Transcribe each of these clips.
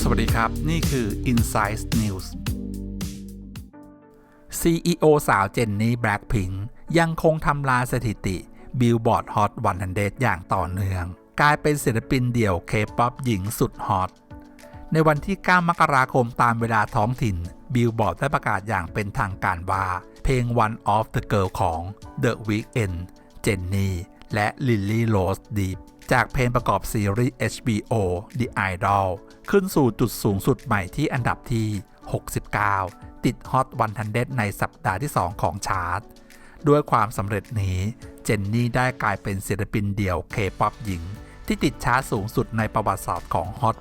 สวัสดีครับ นี่คือ Insight News CEO สาวเจนนี่แบล็ k พิงยังคงทำลายสถิติ Billboard Hot 100อย่างต่อเนื่อง กลายเป็นศิลปินเดี่ยวเคป๊อปหญิงสุดฮอตในวันที่ 9 มกราคมตามเวลาท้องถิ่น Billboard ได้ประกาศอย่างเป็นทางการว่า เพลง One of the Girl ของ The Weeknd เจนนี่ และ Lily Rose Depp จากเพลงประกอบซีรีส์ HBO The Idol ขึ้นสู่จุดสูงสุดใหม่ที่อันดับที่ 69 ติดฮอต100ในสัปดาห์ที่ 2 ของชาร์ต ด้วยความสำเร็จนี้ เจนนี่ได้กลายเป็นศิลปินเดี่ยวเคป๊อปหญิง ที่ติดชาร์ตสูงสุดในประวัติศาสตร์ของฮอต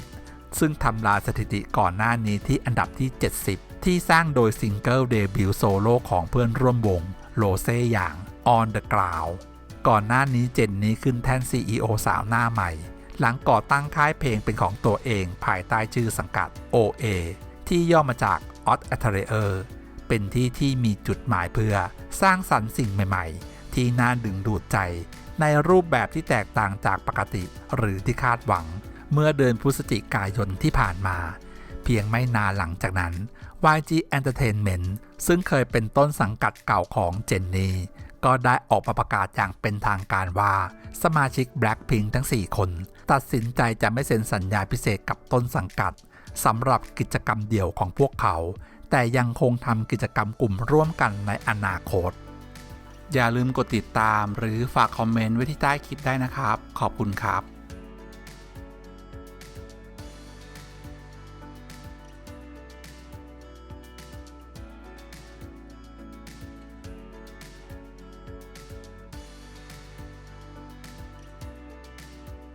100ซึ่งทำลายสถิติก่อนหน้านี้ที่อันดับที่ 70 ที่สร้างโดยซิงเกิลเดบิวต์โซโล่ของเพื่อนร่วมวงโรเซ่อย่าง On the Ground ก่อนหน้านี้เจนนี่ขึ้นแท่น CEO สาวหน้าใหม่ หลังก่อตั้งค่ายเพลงเป็นของตัวเองภายใต้ชื่อสังกัด OA ที่ย่อมาจาก Odd a t e r i e r เป็นที่ที่มีจุดหมายเพื่อสร้างสรรค์สิ่งใหม่ๆ ที่น่าดึงดูดใจ ในรูปแบบที่แตกต่างจากปกติหรือที่คาดหวัง เมื่อเดือนพฤศจิกายนที่ผ่านมา เพียงไม่นานหลังจากนั้น YG Entertainment ซึ่งเคยเป็นต้นสังกัดเก่าของเจนนี่ ก็ได้ออกมาประกาศอย่างเป็นทางการว่า สมาชิก Blackpink ทั้ง 4 คน ตัดสินใจจะไม่เซ็นสัญญาพิเศษกับต้นสังกัดสำหรับกิจกรรมเดี่ยวของพวกเขา แต่ยังคงทำกิจกรรมกลุ่มร่วมกันในอนาคต อย่าลืมกดติดตามหรือฝากคอมเมนต์ไว้ที่ใต้คลิปได้นะครับ ขอบคุณครับ